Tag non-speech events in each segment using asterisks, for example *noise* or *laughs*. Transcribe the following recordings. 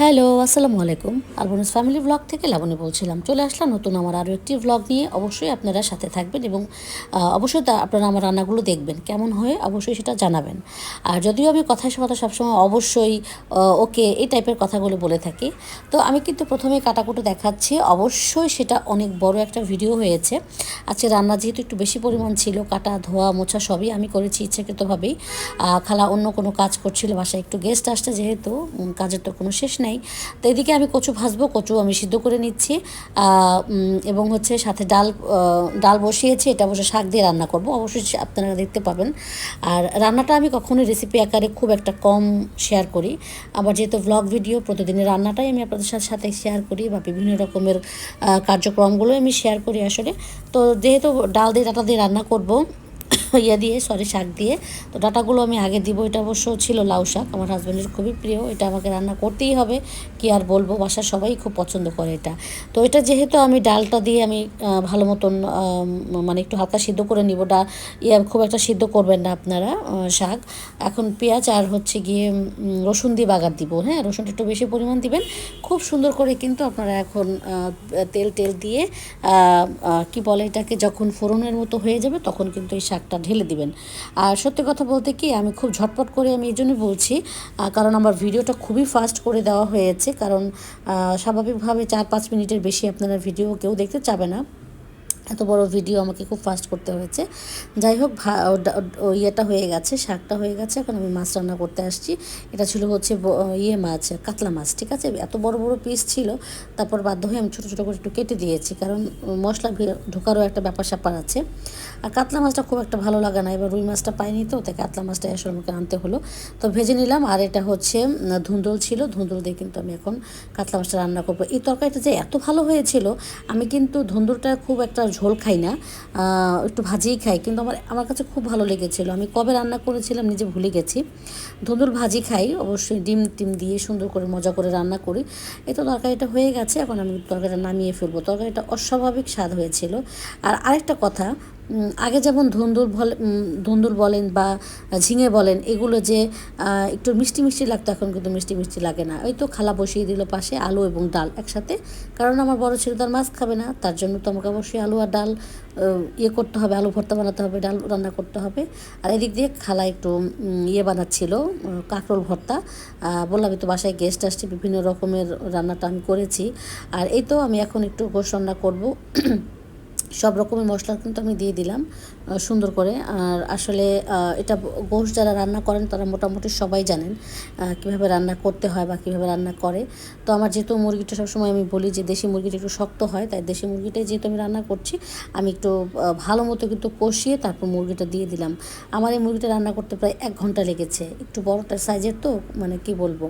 Hello, আসসালামু আলাইকুম। আলবনাস family blog থেকে লাবণী বলছিলাম। চলে আসলাম নতুন আমার আরও একটি ব্লগ নিয়ে। অবশ্যই আপনারা সাথে থাকবেন এবং অবশ্যই আপনারা আমার রান্নাগুলো দেখবেন। কেমন হয়ে অবশ্যই সেটা জানাবেন। আর যদিও আমি কথায় কথা সবসময় অবশ্যই ওকে এই টাইপের কথাগুলো বলে থাকি। তো আমি কিন্তু প্রথমে কাটাকুটো দেখাচ্ছি। অবশ্যই সেটা অনেক বড় একটা ভিডিও হয়েছে। আজকে রান্না যেহেতু একটু বেশি পরিমাণ ছিল, কাটা, ধোয়া, মোছা সবই আমি করেছি ইচ্ছাকৃতভাবেই। খালা অন্য কোনো কাজ করছিল, বাসায় একটু গেস্ট আসছে যেহেতু কাজের তো কোনো শেষ নেই। তো এদিকে আমি কচু ভাজবো, কচু আমি সিদ্ধ করে নিচ্ছি। এবং হচ্ছে সাথে ডাল ডাল বসিয়েছি, এটা অবশ্য শাক দিয়ে রান্না করব। অবশ্যই আপনারা দেখতে পাবেন। আর রান্নাটা আমি কখনোই রেসিপি আকারে খুব একটা কম শেয়ার করি। আবার যেহেতু ব্লগ ভিডিও প্রতিদিনের রান্নাটাই আমি আপনাদের সাথে সাথে শেয়ার করি বা বিভিন্ন রকমের কার্যক্রমগুলো আমি শেয়ার করি আসলে। তো যেহেতু ডাল দিয়ে, ডাটা দিয়ে রান্না করব *laughs* ইয়া দিয়ে সরি শাক দিয়ে। তো ডাটাগুলো আমি আগে দিব। এটা অবশ্য ছিল লাউ শাক, আমার হাজব্যান্ডের খুবই প্রিয়। এটা আমাকে রান্না করতেই হবে। কি আর বলব, বাসার সবাই খুব পছন্দ করে এটা। তো এটা যেহেতু আমি ডালটা দিয়ে আমি ভালো মতন মানে একটু হালকা সিদ্ধ করে নিব। ডা ইয়া খুব একটা সিদ্ধ করবেন না আপনারা শাক। এখন পেঁয়াজ আর হচ্ছে গিয়ে রসুন দিয়ে বাগার দিব। হ্যাঁ রসুনটা একটু বেশি পরিমাণ দিবেন। খুব সুন্দর করে কিন্তু আপনারা এখন তেল টেল দিয়ে কি বলে এটাকে, যখন ফোড়নের মতো হয়ে যাবে, তখন কিন্তু এই শাকটা ঢেলে দিবেন। আর সত্যি কথা বলতে কি, আমি খুব ঝটপট করে আমি এই জন্য বলছি কারণ আমার ভিডিওটা খুবই ফাস্ট করে দেওয়া হয়েছে, কারণ স্বাভাবিকভাবে চার পাঁচ মিনিটের বেশি আপনারা ভিডিও কেউ দেখতে চাবে না। এত বড় ভিডিও আমাকে খুব ফাস্ট করতে হয়েছে। যাই হোক ইয়েটা হয়ে গেছে, শাকটা হয়ে গেছে, এখন আমি মাছ রান্না করতে আসছি। এটা ছিল হচ্ছে ইয়ে মাছ, কাতলা মাছ, ঠিক আছে? এত বড় বড় পিস ছিল, তারপর বাধ্য হয়ে আমি ছোটো ছোটো করে একটু কেটে দিয়েছি, কারণ মশলা ঢোকারও একটা ব্যাপার স্যাপার আছে। আর কাতলা মাছটা খুব একটা ভালো লাগে না, এবার রুই মাছটা পাইনি তো তাই কাতলা মাছটা আসলে আমাকে আনতে হলো। তো ভেজে নিলাম, আর এটা হচ্ছে ধুন্দুল ছিল, ধুন্দুল দিয়ে কিন্তু আমি এখন কাতলা মাছটা রান্না করব। এই তরকারিটা যে এত ভালো হয়েছিল, আমি কিন্তু ধুন্দুলটা খুব একটা ঝোল খাই না একটু ভাজিই খাই, কিন্তু আমার আমার কাছে খুব ভালো লেগেছিল। আমি কবে রান্না করেছিলাম নিজে ভুলে গেছি। ধুন্দুল ভাজি খাই, অবশ্যই ডিম টিম দিয়ে সুন্দর করে মজা করে রান্না করি। এ তো তরকারিটা হয়ে গেছে, এখন আমি তরকারিটা নামিয়ে ফেলব। তরকারিটা অস্বাভাবিক স্বাদ হয়েছিল। আর আরেকটা কথা আগে যেমন ধুন্দুল বলে ধুন্দুল বলেন বা ঝিঙে বলেন, এগুলো যে একটু মিষ্টি মিষ্টি লাগতো, এখন কিন্তু মিষ্টি মিষ্টি লাগে না। ওই তো খালা বসিয়ে দিল পাশে আলু এবং ডাল একসাথে। কারণ আমার বড় ছেলে তার মাছ খাবে না, তার জন্য তো আমাকে অবশ্যই আলু আর ডাল ইয়ে করতে হবে, আলু ভর্তা বানাতে হবে, ডাল রান্না করতে হবে। আর এদিক দিয়ে খালা একটু ইয়ে বানাচ্ছিল কাঁকরোল ভর্তা। বললাম তো বাসায় গেস্ট আসছে, বিভিন্ন রকমের রান্নাটা আমি করেছি। আর এই তো আমি এখন একটু গোশ রান্না করব। সব রকমের মশলা কিন্তু আমি দিয়ে দিলাম সুন্দর করে। আর আসলে এটা গোশ যারা রান্না করেন তারা মোটামুটি সবাই জানেন কীভাবে রান্না করতে হয় বা কীভাবে রান্না করে। তো আমার যেহেতু মুরগিটা সবসময় আমি বলি যে দেশি মুরগিটা একটু শক্ত হয়, তাই দেশি মুরগিটাই যেহেতু আমি রান্না করছি, আমি একটু ভালো মতো কিন্তু কষিয়ে তারপর মুরগিটা দিয়ে দিলাম। আমার এই মুরগিটা রান্না করতে প্রায় এক ঘণ্টা লেগেছে, একটু বড়টা সাইজের তো মানে কি বলব।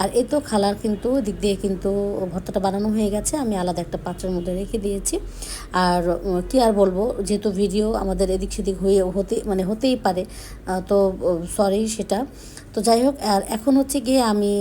আর এ তো খালার কিন্তু দিক দিয়ে কিন্তু ভর্তাটা বানানো হয়ে গেছে, আমি আলাদা একটা পাত্রের মধ্যে রেখে দিয়েছি। আর কি আর বলব, যেহেতু ভিডিও আমাদের এদিক সেদিক হয়ে, হতে মানে হতেই পারে তো সরি সেটা। তো যাই হোক, আর এখন হচ্ছে গিয়ে আমি